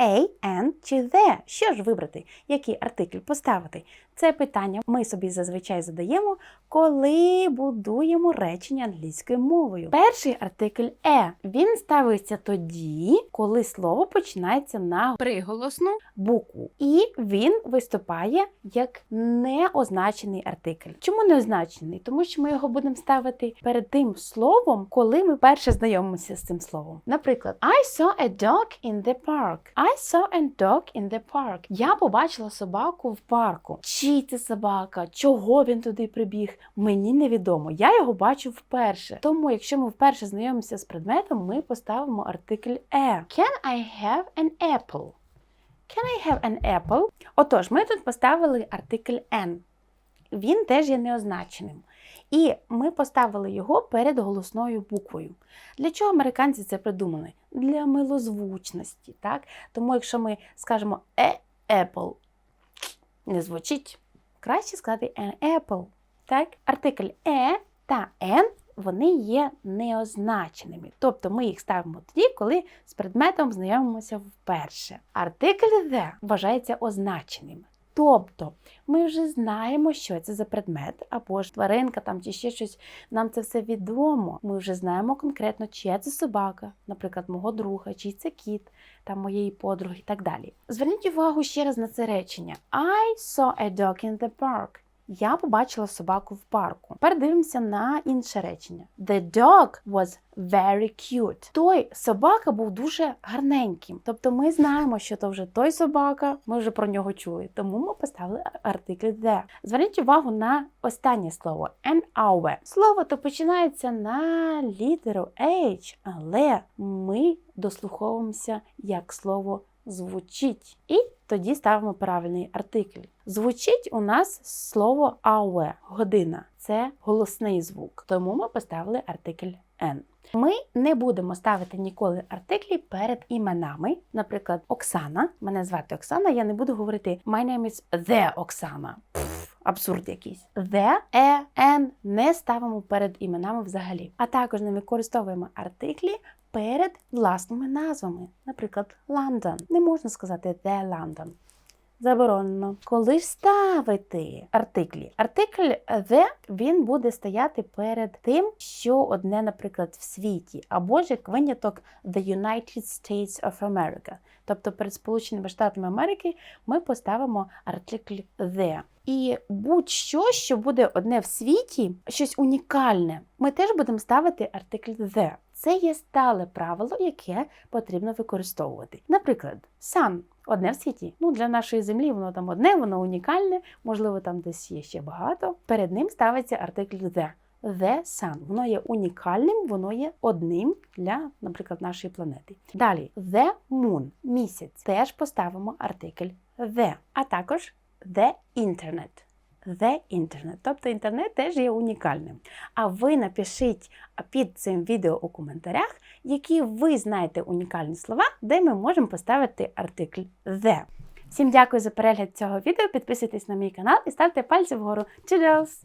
A, N чи the. Що ж вибрати? Який артикль поставити? Це питання ми собі зазвичай задаємо, коли будуємо речення англійською мовою. Перший артикль е. Він ставиться тоді, коли слово починається на Приголосну букву. І він виступає як неозначений артикль. Чому неозначений? Тому що ми його будемо ставити перед тим словом, коли ми перше знайомимося з цим словом. Наприклад, I saw a dog in the park. I saw a dog in the park. Я побачила собаку в парку. Чий це собака? Чого він туди прибіг? Мені невідомо. Я його бачу вперше. Тому, якщо ми вперше знайомимося з предметом, ми поставимо артикль е. Can I have an apple? Can I have an apple? Отож, ми тут поставили артикль N. Він теж є неозначеним. І ми поставили його перед голосною буквою. Для чого американці це придумали? Для милозвучності. Так? Тому, якщо ми скажемо «е apple, не звучить, краще сказати «an apple». Так? Артикль «e» та n вони є неозначеними. Тобто ми їх ставимо тоді, коли з предметом знайомимося вперше. Артикль the вважається означеним. Тобто ми вже знаємо, що це за предмет, або ж тваринка там чи ще щось. Нам це все відомо. Ми вже знаємо конкретно, чия це собака, наприклад, мого друга, чий це кіт, там моєї подруги і так далі. Зверніть увагу ще раз на це речення: I saw a dog in the park. Я побачила собаку в парку. Тепер дивимося на інше речення. The dog was very cute. Той собака був дуже гарненьким. Тобто ми знаємо, що то вже той собака, ми вже про нього чули. Тому ми поставили артикль the. Зверніть увагу на останнє слово an hour. Слово то починається на літеру H, але ми дослуховуємося як слово звучить. І тоді ставимо правильний артикль. Звучить у нас слово ауе година. Це голосний звук. Тому ми поставили артикль N. Ми не будемо ставити ніколи артиклі перед іменами. Наприклад, Оксана. Мене звати Оксана. Я не буду говорити My name is the Оксана. Абсурд якийсь. The, e, ен. не ставимо перед іменами взагалі. А також не використовуємо артиклі перед власними назвами. Наприклад, London. Не можна сказати The London. Заборонено. Коли ставити артиклі? Артикль the він буде стояти перед тим, що одне, наприклад, в світі, або ж як виняток The United States of America. Тобто перед Сполученими Штатами Америки ми поставимо артикль the. І будь-що, що буде одне в світі, щось унікальне, ми теж будемо ставити артикль the. Це є стале правило, яке потрібно використовувати. Наприклад, sun – одне в світі. Ну, для нашої землі воно там одне, воно унікальне, можливо, там десь є ще багато. Перед ним ставиться артикль the. The Sun. Воно є унікальним, воно є одним для, наприклад, нашої планети. Далі, The Moon місяць. Теж поставимо артикль the, а також The Internet. The Internet. Тобто інтернет теж є унікальним. А ви напишіть під цим відео у коментарях, які ви знаєте унікальні слова, де ми можемо поставити артикль the. Всім дякую за перегляд цього відео. Підписуйтесь на мій канал і ставте пальці вгору. Чудос!